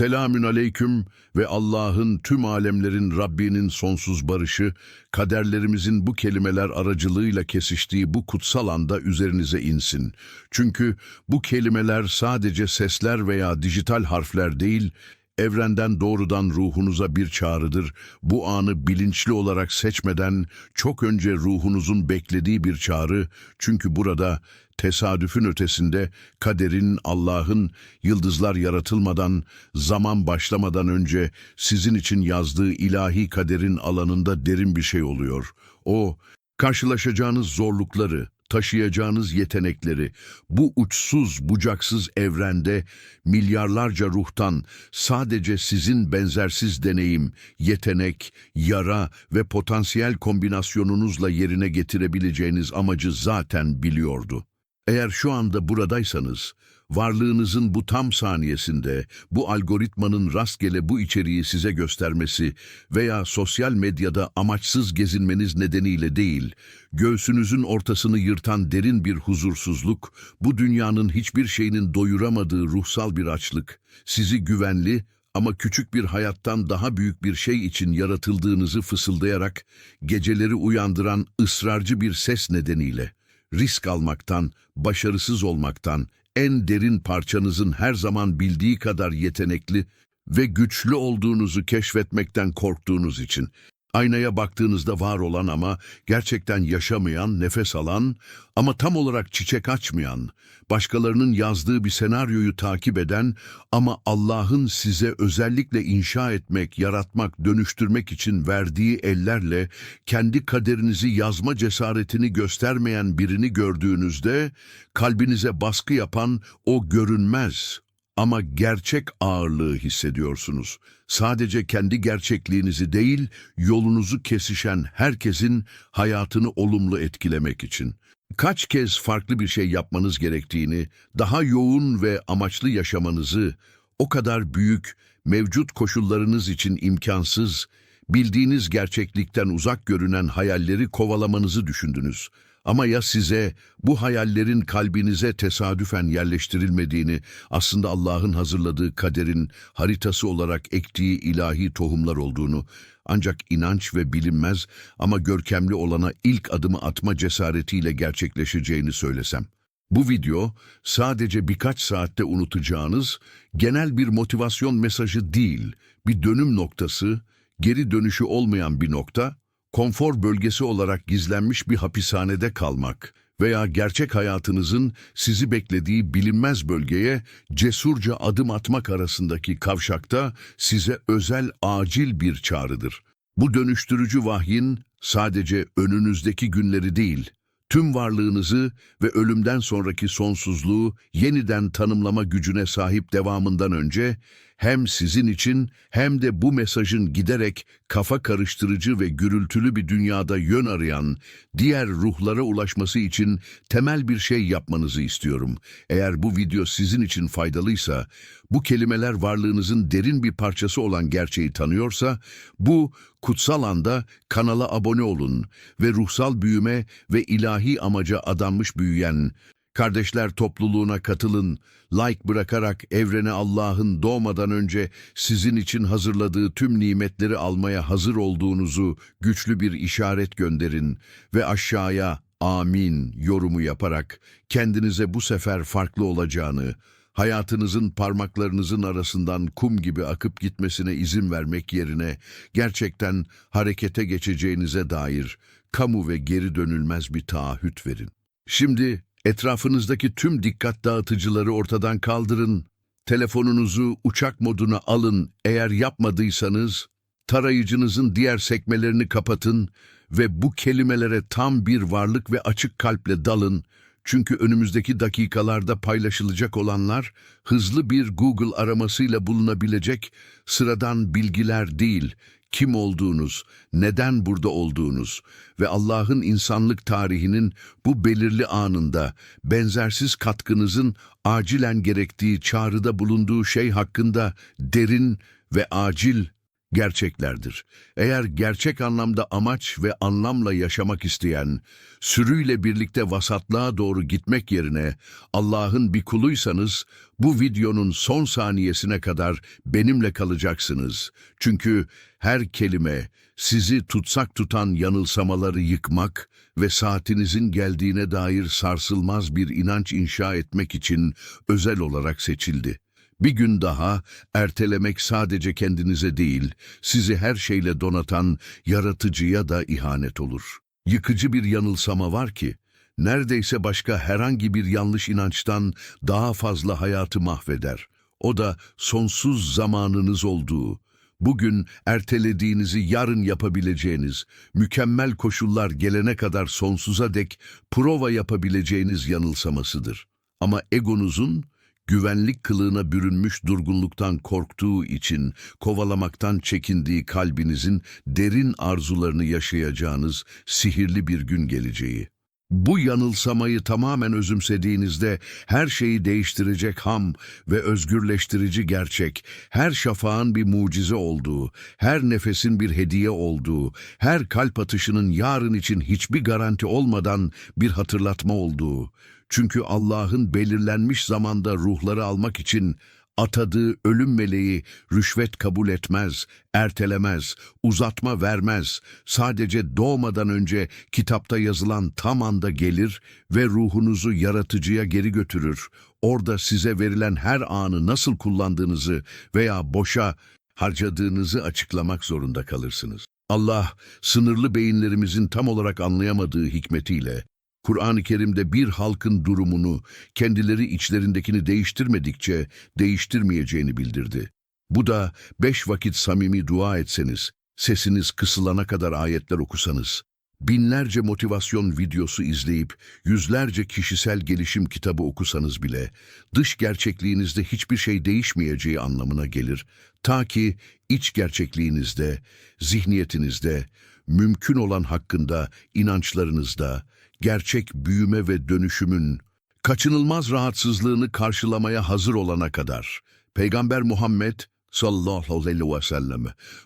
Selamün aleyküm ve Allah'ın tüm alemlerin Rabbinin sonsuz barışı, kaderlerimizin bu kelimeler aracılığıyla kesiştiği bu kutsal anda üzerinize insin. Çünkü bu kelimeler sadece sesler veya dijital harfler değil, evrenden doğrudan ruhunuza bir çağrıdır. Bu anı bilinçli olarak seçmeden çok önce ruhunuzun beklediği bir çağrı. Çünkü burada tesadüfün ötesinde kaderin, Allah'ın yıldızlar yaratılmadan, zaman başlamadan önce sizin için yazdığı ilahi kaderin alanında derin bir şey oluyor. O, karşılaşacağınız zorlukları, taşıyacağınız yetenekleri, bu uçsuz bucaksız evrende milyarlarca ruhtan sadece sizin benzersiz deneyim, yetenek, yara ve potansiyel kombinasyonunuzla yerine getirebileceğiniz amacı zaten biliyordu. Eğer şu anda buradaysanız, varlığınızın bu tam saniyesinde bu algoritmanın rastgele bu içeriği size göstermesi veya sosyal medyada amaçsız gezinmeniz nedeniyle değil, göğsünüzün ortasını yırtan derin bir huzursuzluk, bu dünyanın hiçbir şeyinin doyuramadığı ruhsal bir açlık, sizi güvenli ama küçük bir hayattan daha büyük bir şey için yaratıldığınızı fısıldayarak geceleri uyandıran ısrarcı bir ses nedeniyle risk almaktan, başarısız olmaktan, en derin parçanızın her zaman bildiği kadar yetenekli ve güçlü olduğunuzu keşfetmekten korktuğunuz için, aynaya baktığınızda var olan ama gerçekten yaşamayan, nefes alan ama tam olarak çiçek açmayan, başkalarının yazdığı bir senaryoyu takip eden ama Allah'ın size özellikle inşa etmek, yaratmak, dönüştürmek için verdiği ellerle kendi kaderinizi yazma cesaretini göstermeyen birini gördüğünüzde kalbinize baskı yapan o görünmez ama gerçek ağırlığı hissediyorsunuz. Sadece kendi gerçekliğinizi değil, yolunuzu kesişen herkesin hayatını olumlu etkilemek için. Kaç kez farklı bir şey yapmanız gerektiğini, daha yoğun ve amaçlı yaşamanızı, o kadar büyük, mevcut koşullarınız için imkansız, bildiğiniz gerçeklikten uzak görünen hayalleri kovalamanızı düşündünüz. Ama ya size bu hayallerin kalbinize tesadüfen yerleştirilmediğini, aslında Allah'ın hazırladığı kaderin haritası olarak ektiği ilahi tohumlar olduğunu, ancak inanç ve bilinmez ama görkemli olana ilk adımı atma cesaretiyle gerçekleşeceğini söylesem. Bu video sadece birkaç saatte unutacağınız genel bir motivasyon mesajı değil, bir dönüm noktası, geri dönüşü olmayan bir nokta, konfor bölgesi olarak gizlenmiş bir hapishanede kalmak veya gerçek hayatınızın sizi beklediği bilinmez bölgeye cesurca adım atmak arasındaki kavşakta size özel acil bir çağrıdır. Bu dönüştürücü vahyin sadece önünüzdeki günleri değil, tüm varlığınızı ve ölümden sonraki sonsuzluğu yeniden tanımlama gücüne sahip devamından önce hem sizin için hem de bu mesajın giderek kafa karıştırıcı ve gürültülü bir dünyada yön arayan diğer ruhlara ulaşması için temel bir şey yapmanızı istiyorum. Eğer bu video sizin için faydalıysa, bu kelimeler varlığınızın derin bir parçası olan gerçeği tanıyorsa, bu kutsal anda kanala abone olun ve ruhsal büyüme ve ilahi amaca adanmış büyüyen Kardeşler topluluğuna katılın, like bırakarak evrene Allah'ın doğmadan önce sizin için hazırladığı tüm nimetleri almaya hazır olduğunuzu güçlü bir işaret gönderin ve aşağıya amin yorumu yaparak kendinize bu sefer farklı olacağını, hayatınızın parmaklarınızın arasından kum gibi akıp gitmesine izin vermek yerine gerçekten harekete geçeceğinize dair kamu ve geri dönülmez bir taahhüt verin. Şimdi Etrafınızdaki tüm dikkat dağıtıcıları ortadan kaldırın. Telefonunuzu uçak moduna alın. Eğer yapmadıysanız tarayıcınızın diğer sekmelerini kapatın ve bu kelimelere tam bir varlık ve açık kalple dalın. Çünkü önümüzdeki dakikalarda paylaşılacak olanlar hızlı bir Google aramasıyla bulunabilecek sıradan bilgiler değil, kim olduğunuz, neden burada olduğunuz ve Allah'ın insanlık tarihinin bu belirli anında benzersiz katkınızın acilen gerektiği çağrıda bulunduğu şey hakkında derin ve acil gerçeklerdir. Eğer gerçek anlamda amaç ve anlamla yaşamak isteyen, sürüyle birlikte vasatlığa doğru gitmek yerine Allah'ın bir kuluysanız, bu videonun son saniyesine kadar benimle kalacaksınız. Çünkü her kelime sizi tutsak tutan yanılsamaları yıkmak ve saatinizin geldiğine dair sarsılmaz bir inanç inşa etmek için özel olarak seçildi. Bir gün daha ertelemek sadece kendinize değil, sizi her şeyle donatan yaratıcıya da ihanet olur. Yıkıcı bir yanılsama var ki, neredeyse başka herhangi bir yanlış inançtan daha fazla hayatı mahveder. O da sonsuz zamanınız olduğu, bugün ertelediğinizi yarın yapabileceğiniz, mükemmel koşullar gelene kadar sonsuza dek prova yapabileceğiniz yanılsamasıdır. Ama egonuzun güvenlik kılığına bürünmüş durgunluktan korktuğu için kovalamaktan çekindiği kalbinizin derin arzularını yaşayacağınız sihirli bir gün geleceği. Bu yanılsamayı tamamen özümsediğinizde her şeyi değiştirecek ham ve özgürleştirici gerçek, her şafağın bir mucize olduğu, her nefesin bir hediye olduğu, her kalp atışının yarın için hiçbir garanti olmadan bir hatırlatma olduğu. Çünkü Allah'ın belirlenmiş zamanda ruhları almak için atadığı ölüm meleği rüşvet kabul etmez, ertelemez, uzatma vermez. Sadece doğmadan önce kitapta yazılan tam anda gelir ve ruhunuzu yaratıcıya geri götürür. Orada size verilen her anı nasıl kullandığınızı veya boşa harcadığınızı açıklamak zorunda kalırsınız. Allah, sınırlı beyinlerimizin tam olarak anlayamadığı hikmetiyle, Kur'an-ı Kerim'de bir halkın durumunu, kendileri içlerindekini değiştirmedikçe değiştirmeyeceğini bildirdi. Bu da beş vakit samimi dua etseniz, sesiniz kısılana kadar ayetler okusanız, binlerce motivasyon videosu izleyip yüzlerce kişisel gelişim kitabı okusanız bile dış gerçekliğinizde hiçbir şey değişmeyeceği anlamına gelir. Ta ki iç gerçekliğinizde, zihniyetinizde, mümkün olan hakkında, inançlarınızda, gerçek büyüme ve dönüşümün kaçınılmaz rahatsızlığını karşılamaya hazır olana kadar Peygamber Muhammed sallallahu aleyhi ve sellem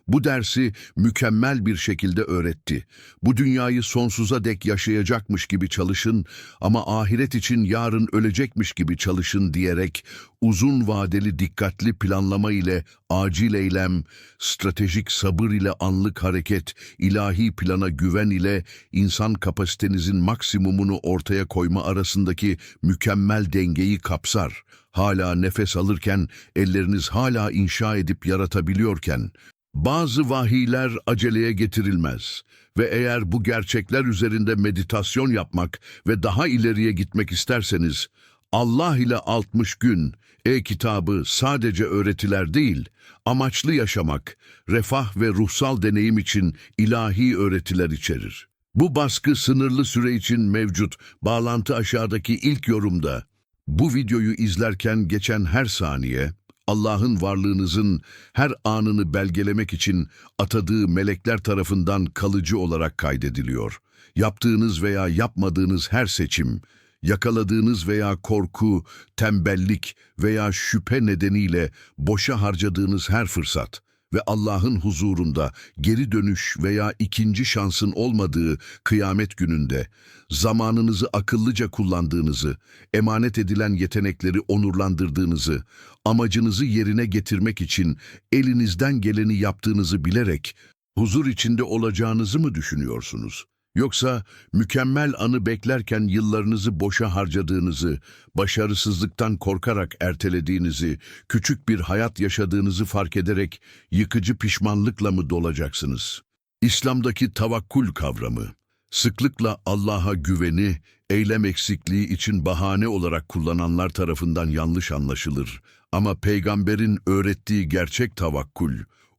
bu dersi mükemmel bir şekilde öğretti. Bu dünyayı sonsuza dek yaşayacakmış gibi çalışın ama ahiret için yarın ölecekmiş gibi çalışın diyerek uzun vadeli dikkatli planlama ile acil eylem, stratejik sabır ile anlık hareket, ilahi plana güven ile insan kapasitenizin maksimumunu ortaya koyma arasındaki mükemmel dengeyi kapsar. Hala nefes alırken, elleriniz hala inşa edip yaratabiliyorken, bazı vahiyler aceleye getirilmez ve eğer bu gerçekler üzerinde meditasyon yapmak ve daha ileriye gitmek isterseniz, Allah ile 60 gün e-kitabı sadece öğretiler değil, amaçlı yaşamak, refah ve ruhsal deneyim için ilahi öğretiler içerir. Bu baskı sınırlı süre için mevcut. Bağlantı aşağıdaki ilk yorumda. Bu videoyu izlerken geçen her saniye, Allah'ın varlığınızın her anını belgelemek için atadığı melekler tarafından kalıcı olarak kaydediliyor. Yaptığınız veya yapmadığınız her seçim, yakaladığınız veya korku, tembellik veya şüphe nedeniyle boşa harcadığınız her fırsat ve Allah'ın huzurunda geri dönüş veya ikinci şansın olmadığı kıyamet gününde zamanınızı akıllıca kullandığınızı, emanet edilen yetenekleri onurlandırdığınızı, amacınızı yerine getirmek için elinizden geleni yaptığınızı bilerek huzur içinde olacağınızı mı düşünüyorsunuz? Yoksa mükemmel anı beklerken yıllarınızı boşa harcadığınızı, başarısızlıktan korkarak ertelediğinizi, küçük bir hayat yaşadığınızı fark ederek yıkıcı pişmanlıkla mı dolacaksınız? İslam'daki tavakkul kavramı, sıklıkla Allah'a güveni, eylem eksikliği için bahane olarak kullananlar tarafından yanlış anlaşılır. Ama peygamberin öğrettiği gerçek tavakkul,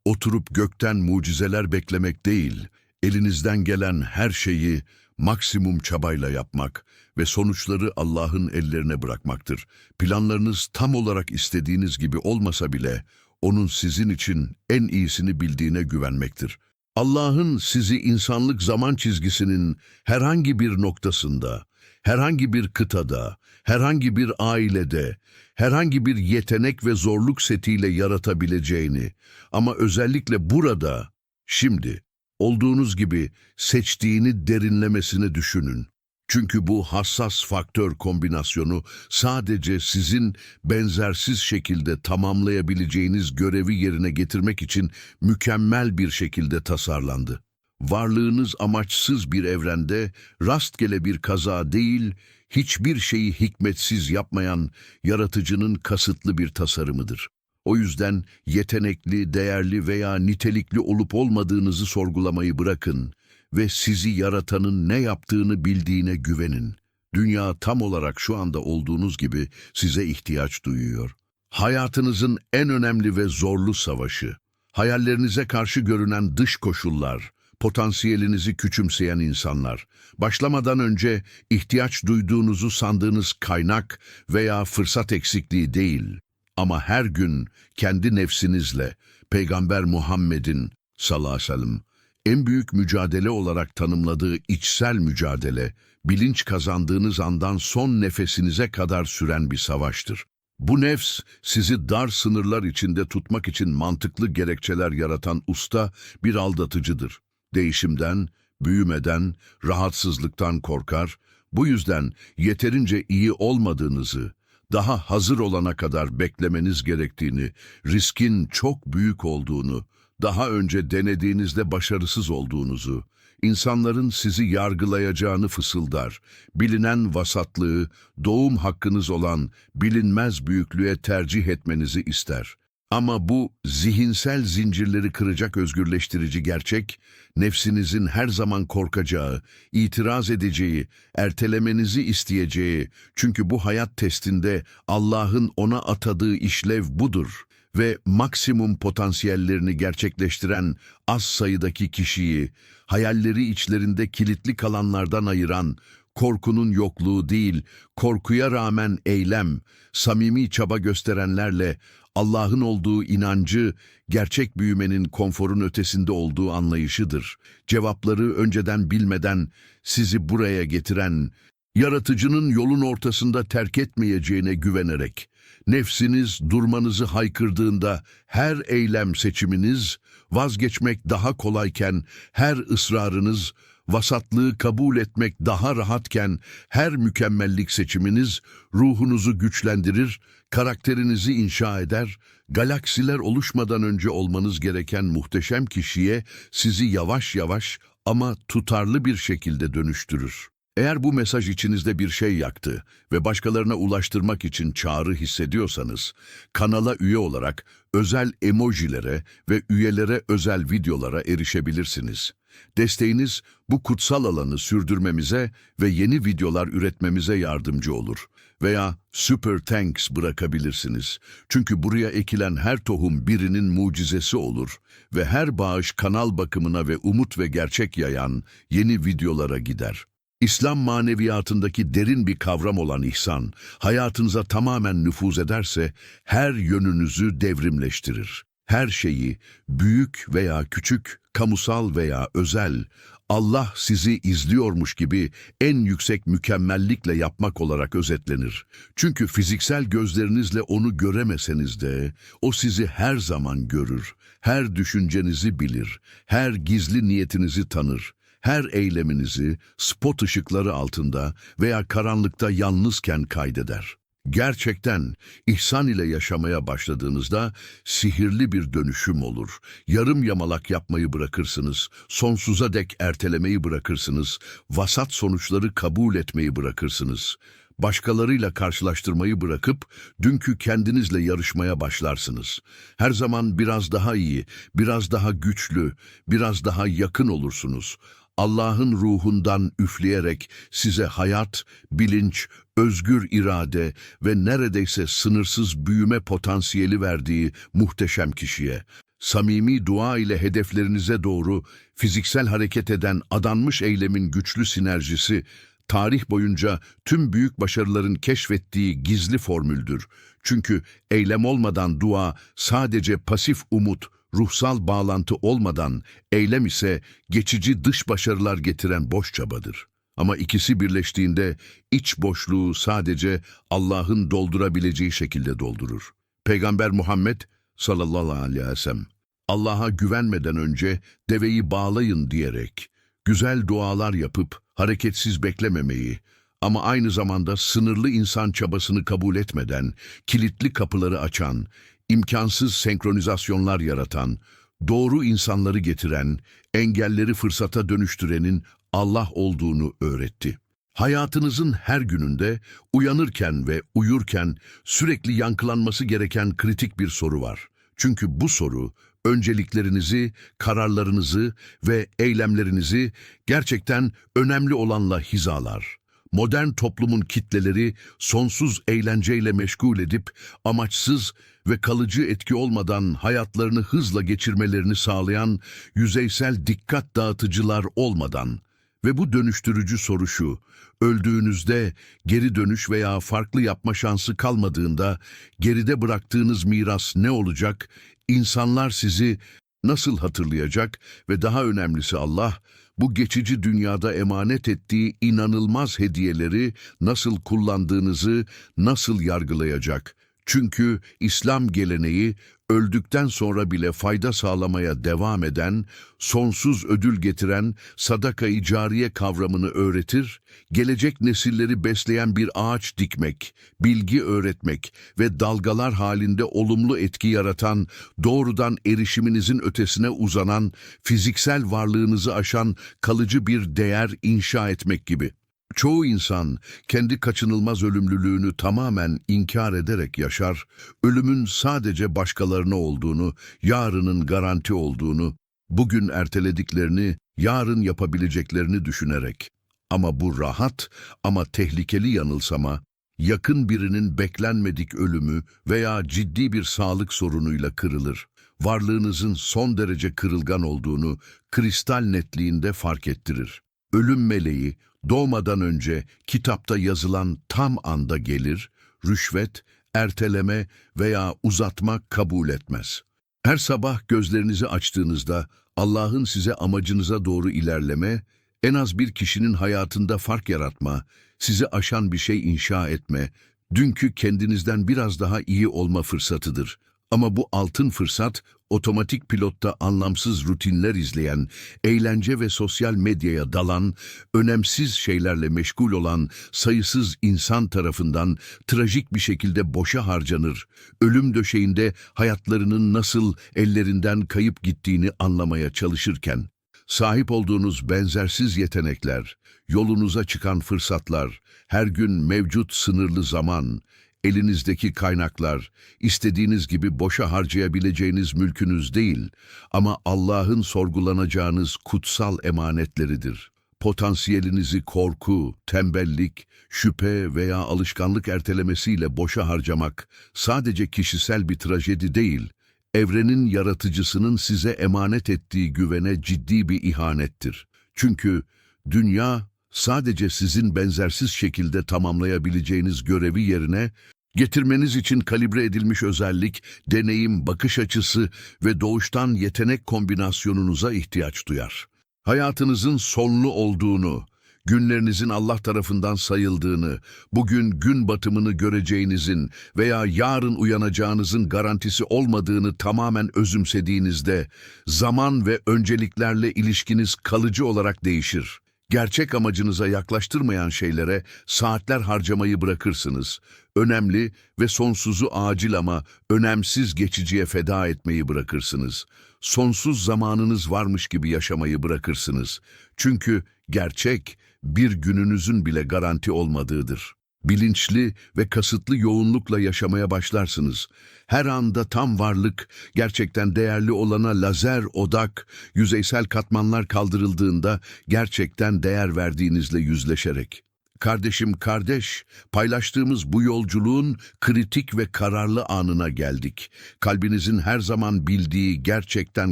oturup gökten mucizeler beklemek değil, elinizden gelen her şeyi maksimum çabayla yapmak ve sonuçları Allah'ın ellerine bırakmaktır. Planlarınız tam olarak istediğiniz gibi olmasa bile onun sizin için en iyisini bildiğine güvenmektir. Allah'ın sizi insanlık zaman çizgisinin herhangi bir noktasında, herhangi bir kıtada, herhangi bir ailede, herhangi bir yetenek ve zorluk setiyle yaratabileceğini ama özellikle burada, şimdi, olduğunuz gibi seçtiğini derinlemesine düşünün. Çünkü bu hassas faktör kombinasyonu sadece sizin benzersiz şekilde tamamlayabileceğiniz görevi yerine getirmek için mükemmel bir şekilde tasarlandı. Varlığınız amaçsız bir evrende rastgele bir kaza değil, hiçbir şeyi hikmetsiz yapmayan yaratıcının kasıtlı bir tasarımıdır. O yüzden yetenekli, değerli veya nitelikli olup olmadığınızı sorgulamayı bırakın ve sizi yaratanın ne yaptığını bildiğine güvenin. Dünya tam olarak şu anda olduğunuz gibi size ihtiyaç duyuyor. Hayatınızın en önemli ve zorlu savaşı, hayallerinize karşı görünen dış koşullar, potansiyelinizi küçümseyen insanlar, başlamadan önce ihtiyaç duyduğunuzu sandığınız kaynak veya fırsat eksikliği değil, ama her gün kendi nefsinizle Peygamber Muhammed'in sallallahu aleyhi ve sellem en büyük mücadele olarak tanımladığı içsel mücadele, bilinç kazandığınız andan son nefesinize kadar süren bir savaştır. Bu nefs, sizi dar sınırlar içinde tutmak için mantıklı gerekçeler yaratan usta bir aldatıcıdır. Değişimden, büyümeden, rahatsızlıktan korkar, bu yüzden yeterince iyi olmadığınızı, daha hazır olana kadar beklemeniz gerektiğini, riskin çok büyük olduğunu, daha önce denediğinizde başarısız olduğunuzu, insanların sizi yargılayacağını fısıldar, bilinen vasatlığı, doğum hakkınız olan bilinmez büyüklüğe tercih etmenizi ister. Ama bu zihinsel zincirleri kıracak özgürleştirici gerçek, nefsinizin her zaman korkacağı, itiraz edeceği, ertelemenizi isteyeceği, çünkü bu hayat testinde Allah'ın ona atadığı işlev budur ve maksimum potansiyellerini gerçekleştiren az sayıdaki kişiyi, hayalleri içlerinde kilitli kalanlardan ayıran, korkunun yokluğu değil, korkuya rağmen eylem, samimi çaba gösterenlerle Allah'ın olduğu inancı, gerçek büyümenin konforun ötesinde olduğu anlayışıdır. Cevapları önceden bilmeden sizi buraya getiren, yaratıcının yolun ortasında terk etmeyeceğine güvenerek, nefsiniz durmanızı haykırdığında her eylem seçiminiz, vazgeçmek daha kolayken her ısrarınız, vasatlığı kabul etmek daha rahatken her mükemmellik seçiminiz ruhunuzu güçlendirir, karakterinizi inşa eder, galaksiler oluşmadan önce olmanız gereken muhteşem kişiye sizi yavaş yavaş ama tutarlı bir şekilde dönüştürür. Eğer bu mesaj içinizde bir şey yaktı ve başkalarına ulaştırmak için çağrı hissediyorsanız, kanala üye olarak özel emojilere ve üyelere özel videolara erişebilirsiniz. Desteğiniz bu kutsal alanı sürdürmemize ve yeni videolar üretmemize yardımcı olur. Veya Super Thanks bırakabilirsiniz. Çünkü buraya ekilen her tohum birinin mucizesi olur ve her bağış kanal bakımına ve umut ve gerçek yayan yeni videolara gider. İslam maneviyatındaki derin bir kavram olan ihsan, hayatınıza tamamen nüfuz ederse her yönünüzü devrimleştirir. Her şeyi, büyük veya küçük, kamusal veya özel, Allah sizi izliyormuş gibi en yüksek mükemmellikle yapmak olarak özetlenir. Çünkü fiziksel gözlerinizle onu göremeseniz de o sizi her zaman görür, her düşüncenizi bilir, her gizli niyetinizi tanır. Her eyleminizi spot ışıkları altında veya karanlıkta yalnızken kaydeder. Gerçekten ihsan ile yaşamaya başladığınızda sihirli bir dönüşüm olur. Yarım yamalak yapmayı bırakırsınız, sonsuza dek ertelemeyi bırakırsınız, vasat sonuçları kabul etmeyi bırakırsınız. Başkalarıyla karşılaştırmayı bırakıp dünkü kendinizle yarışmaya başlarsınız. Her zaman biraz daha iyi, biraz daha güçlü, biraz daha yakın olursunuz. Allah'ın ruhundan üfleyerek size hayat, bilinç, özgür irade ve neredeyse sınırsız büyüme potansiyeli verdiği muhteşem kişiye, samimi dua ile hedeflerinize doğru fiziksel hareket eden adanmış eylemin güçlü sinerjisi, tarih boyunca tüm büyük başarıların keşfettiği gizli formüldür. Çünkü eylem olmadan dua sadece pasif umut, ruhsal bağlantı olmadan eylem ise geçici dış başarılar getiren boş çabadır. Ama ikisi birleştiğinde iç boşluğu sadece Allah'ın doldurabileceği şekilde doldurur. Peygamber Muhammed sallallahu aleyhi ve sellem Allah'a güvenmeden önce deveyi bağlayın diyerek güzel dualar yapıp hareketsiz beklememeyi ama aynı zamanda sınırlı insan çabasını kabul etmeden kilitli kapıları açan, imkansız senkronizasyonlar yaratan, doğru insanları getiren, engelleri fırsata dönüştürenin Allah olduğunu öğretti. Hayatınızın her gününde uyanırken ve uyurken sürekli yankılanması gereken kritik bir soru var. Çünkü bu soru önceliklerinizi, kararlarınızı ve eylemlerinizi gerçekten önemli olanla hizalar. Modern toplumun kitleleri sonsuz eğlenceyle meşgul edip amaçsız ve kalıcı etki olmadan hayatlarını hızla geçirmelerini sağlayan yüzeysel dikkat dağıtıcılar olmadan. Ve bu dönüştürücü soru şu, öldüğünüzde geri dönüş veya farklı yapma şansı kalmadığında geride bıraktığınız miras ne olacak, insanlar sizi nasıl hatırlayacak ve daha önemlisi Allah, bu geçici dünyada emanet ettiği inanılmaz hediyeleri nasıl kullandığınızı nasıl yargılayacak? Çünkü İslam geleneği öldükten sonra bile fayda sağlamaya devam eden, sonsuz ödül getiren sadaka-i cariye kavramını öğretir, gelecek nesilleri besleyen bir ağaç dikmek, bilgi öğretmek ve dalgalar halinde olumlu etki yaratan, doğrudan erişiminizin ötesine uzanan, fiziksel varlığınızı aşan kalıcı bir değer inşa etmek gibi. Çoğu insan kendi kaçınılmaz ölümlülüğünü tamamen inkar ederek yaşar, ölümün sadece başkalarına olduğunu, yarının garanti olduğunu, bugün ertelediklerini, yarın yapabileceklerini düşünerek. Ama bu rahat ama tehlikeli yanılsama, yakın birinin beklenmedik ölümü veya ciddi bir sağlık sorunuyla kırılır. Varlığınızın son derece kırılgan olduğunu kristal netliğinde fark ettirir. Ölüm meleği doğmadan önce kitapta yazılan tam anda gelir, rüşvet, erteleme veya uzatma kabul etmez. Her sabah gözlerinizi açtığınızda Allah'ın size amacınıza doğru ilerleme, en az bir kişinin hayatında fark yaratma, sizi aşan bir şey inşa etme, dünkü kendinizden biraz daha iyi olma fırsatıdır. Ama bu altın fırsat, otomatik pilotta anlamsız rutinler izleyen, eğlence ve sosyal medyaya dalan, önemsiz şeylerle meşgul olan sayısız insan tarafından trajik bir şekilde boşa harcanır. Ölüm döşeğinde hayatlarının nasıl ellerinden kayıp gittiğini anlamaya çalışırken, sahip olduğunuz benzersiz yetenekler, yolunuza çıkan fırsatlar, her gün mevcut sınırlı zaman, elinizdeki kaynaklar, istediğiniz gibi boşa harcayabileceğiniz mülkünüz değil ama Allah'ın sorgulanacağınız kutsal emanetleridir. Potansiyelinizi korku, tembellik, şüphe veya alışkanlık ertelemesiyle boşa harcamak sadece kişisel bir trajedi değil, evrenin yaratıcısının size emanet ettiği güvene ciddi bir ihanettir. Çünkü dünya sadece sizin benzersiz şekilde tamamlayabileceğiniz görevi yerine getirmeniz için kalibre edilmiş özellik, deneyim, bakış açısı ve doğuştan yetenek kombinasyonunuza ihtiyaç duyar. Hayatınızın sonlu olduğunu, günlerinizin Allah tarafından sayıldığını, bugün gün batımını göreceğinizin veya yarın uyanacağınızın garantisi olmadığını tamamen özümsediğinizde, zaman ve önceliklerle ilişkiniz kalıcı olarak değişir. Gerçek amacınıza yaklaştırmayan şeylere saatler harcamayı bırakırsınız. Önemli ve sonsuzu acil ama önemsiz geçiciye feda etmeyi bırakırsınız. Sonsuz zamanınız varmış gibi yaşamayı bırakırsınız. Çünkü gerçek bir gününüzün bile garanti olmadığıdır. Bilinçli ve kasıtlı yoğunlukla yaşamaya başlarsınız. Her anda tam varlık, gerçekten değerli olana lazer odak, yüzeysel katmanlar kaldırıldığında gerçekten değer verdiğinizle yüzleşerek. Kardeşim kardeş, paylaştığımız bu yolculuğun kritik ve kararlı anına geldik. Kalbinizin her zaman bildiği, gerçekten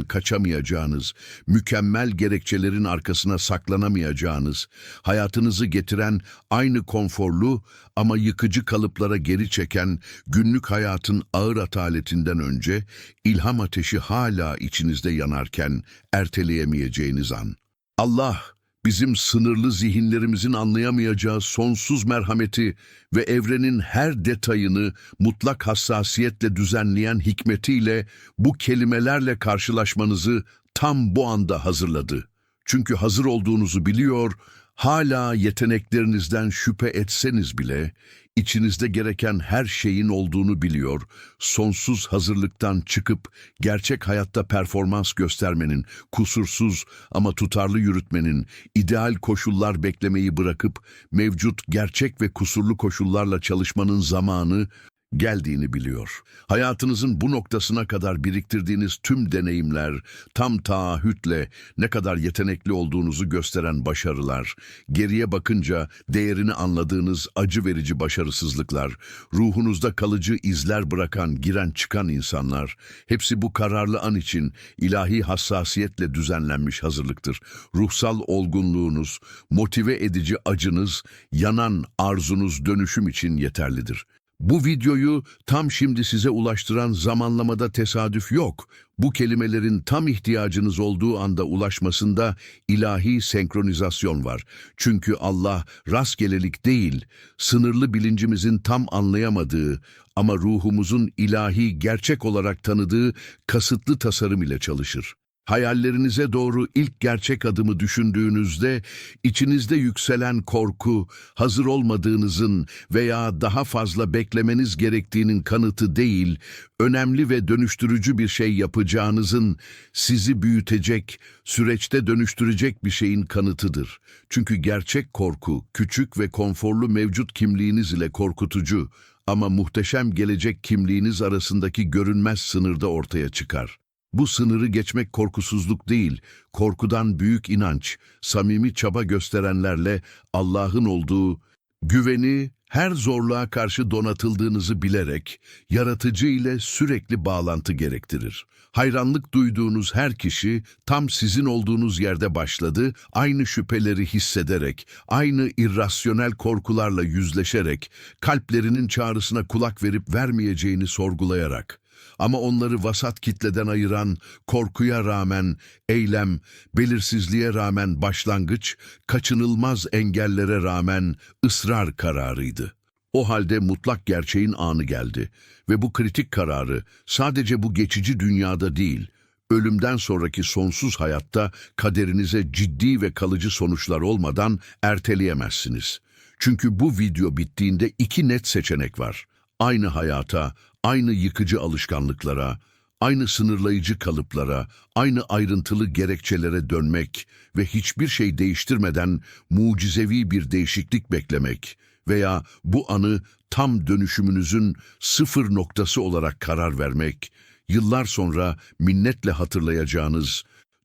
kaçamayacağınız, mükemmel gerekçelerin arkasına saklanamayacağınız, hayatınızı getiren aynı konforlu ama yıkıcı kalıplara geri çeken günlük hayatın ağır ataletinden önce ilham ateşi hala içinizde yanarken erteleyemeyeceğiniz an. Allah bizim sınırlı zihinlerimizin anlayamayacağı sonsuz merhameti ve evrenin her detayını mutlak hassasiyetle düzenleyen hikmetiyle bu kelimelerle karşılaşmanızı tam bu anda hazırladı. Çünkü hazır olduğunuzu biliyor, hala yeteneklerinizden şüphe etseniz bile içinizde gereken her şeyin olduğunu biliyor, sonsuz hazırlıktan çıkıp gerçek hayatta performans göstermenin, kusursuz ama tutarlı yürütmenin, ideal koşullar beklemeyi bırakıp mevcut gerçek ve kusurlu koşullarla çalışmanın zamanı geldiğini biliyor. Hayatınızın bu noktasına kadar biriktirdiğiniz tüm deneyimler, tam taahhütle ne kadar yetenekli olduğunuzu gösteren başarılar, geriye bakınca değerini anladığınız acı verici başarısızlıklar, ruhunuzda kalıcı izler bırakan giren çıkan insanlar, hepsi bu kararlı an için ilahi hassasiyetle düzenlenmiş hazırlıktır. Ruhsal olgunluğunuz, motive edici acınız, yanan arzunuz dönüşüm için yeterlidir. Bu videoyu tam şimdi size ulaştıran zamanlamada tesadüf yok. Bu kelimelerin tam ihtiyacınız olduğu anda ulaşmasında ilahi senkronizasyon var. Çünkü Allah rastgelelik değil, sınırlı bilincimizin tam anlayamadığı ama ruhumuzun ilahi gerçek olarak tanıdığı kasıtlı tasarım ile çalışır. Hayallerinize doğru ilk gerçek adımı düşündüğünüzde içinizde yükselen korku, hazır olmadığınızın veya daha fazla beklemeniz gerektiğinin kanıtı değil, önemli ve dönüştürücü bir şey yapacağınızın sizi büyütecek, süreçte dönüştürecek bir şeyin kanıtıdır. Çünkü gerçek korku, küçük ve konforlu mevcut kimliğiniz ile korkutucu ama muhteşem gelecek kimliğiniz arasındaki görünmez sınırda ortaya çıkar. Bu sınırı geçmek korkusuzluk değil, korkudan büyük inanç, samimi çaba gösterenlerle Allah'ın olduğu, güveni, her zorluğa karşı donatıldığınızı bilerek, yaratıcı ile sürekli bağlantı gerektirir. Hayranlık duyduğunuz her kişi tam sizin olduğunuz yerde başladı, aynı şüpheleri hissederek, aynı irrasyonel korkularla yüzleşerek, kalplerinin çağrısına kulak verip vermeyeceğini sorgulayarak. Ama onları vasat kitleden ayıran korkuya rağmen eylem, belirsizliğe rağmen başlangıç, kaçınılmaz engellere rağmen ısrar kararıydı. O halde mutlak gerçeğin anı geldi ve bu kritik kararı sadece bu geçici dünyada değil, ölümden sonraki sonsuz hayatta kaderinize ciddi ve kalıcı sonuçlar olmadan erteleyemezsiniz. Çünkü bu video bittiğinde iki net seçenek var. Aynı hayata, aynı yıkıcı alışkanlıklara, aynı sınırlayıcı kalıplara, aynı ayrıntılı gerekçelere dönmek ve hiçbir şey değiştirmeden mucizevi bir değişiklik beklemek veya bu anı tam dönüşümünüzün sıfır noktası olarak karar vermek, yıllar sonra minnetle hatırlayacağınız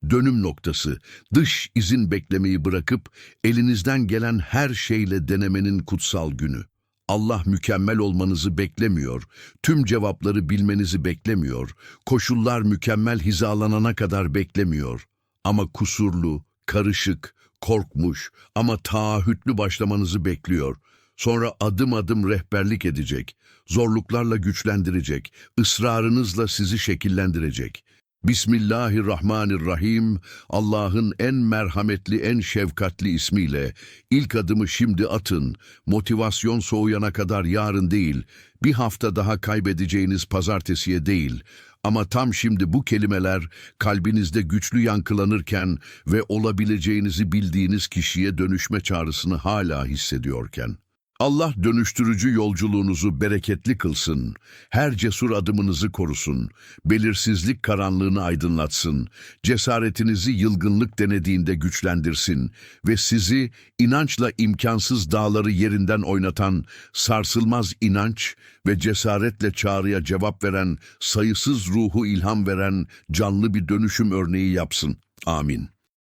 dönüm noktası, dış izin beklemeyi bırakıp elinizden gelen her şeyle denemenin kutsal günü. Allah mükemmel olmanızı beklemiyor, tüm cevapları bilmenizi beklemiyor, koşullar mükemmel hizalanana kadar beklemiyor. Ama kusurlu, karışık, korkmuş ama taahhütlü başlamanızı bekliyor. Sonra adım adım rehberlik edecek, zorluklarla güçlendirecek, ısrarınızla sizi şekillendirecek. Bismillahirrahmanirrahim, Allah'ın en merhametli, en şefkatli ismiyle ilk adımı şimdi atın, motivasyon soğuyana kadar yarın değil, bir hafta daha kaybedeceğiniz pazartesiye değil, ama tam şimdi bu kelimeler kalbinizde güçlü yankılanırken ve olabileceğinizi bildiğiniz kişiye dönüşme çağrısını hala hissediyorken. Allah dönüştürücü yolculuğunuzu bereketli kılsın, her cesur adımınızı korusun, belirsizlik karanlığını aydınlatsın, cesaretinizi yılgınlık denediğinde güçlendirsin ve sizi inançla imkansız dağları yerinden oynatan sarsılmaz inanç ve cesaretle çağrıya cevap veren, sayısız ruhu ilham veren canlı bir dönüşüm örneği yapsın. Amin.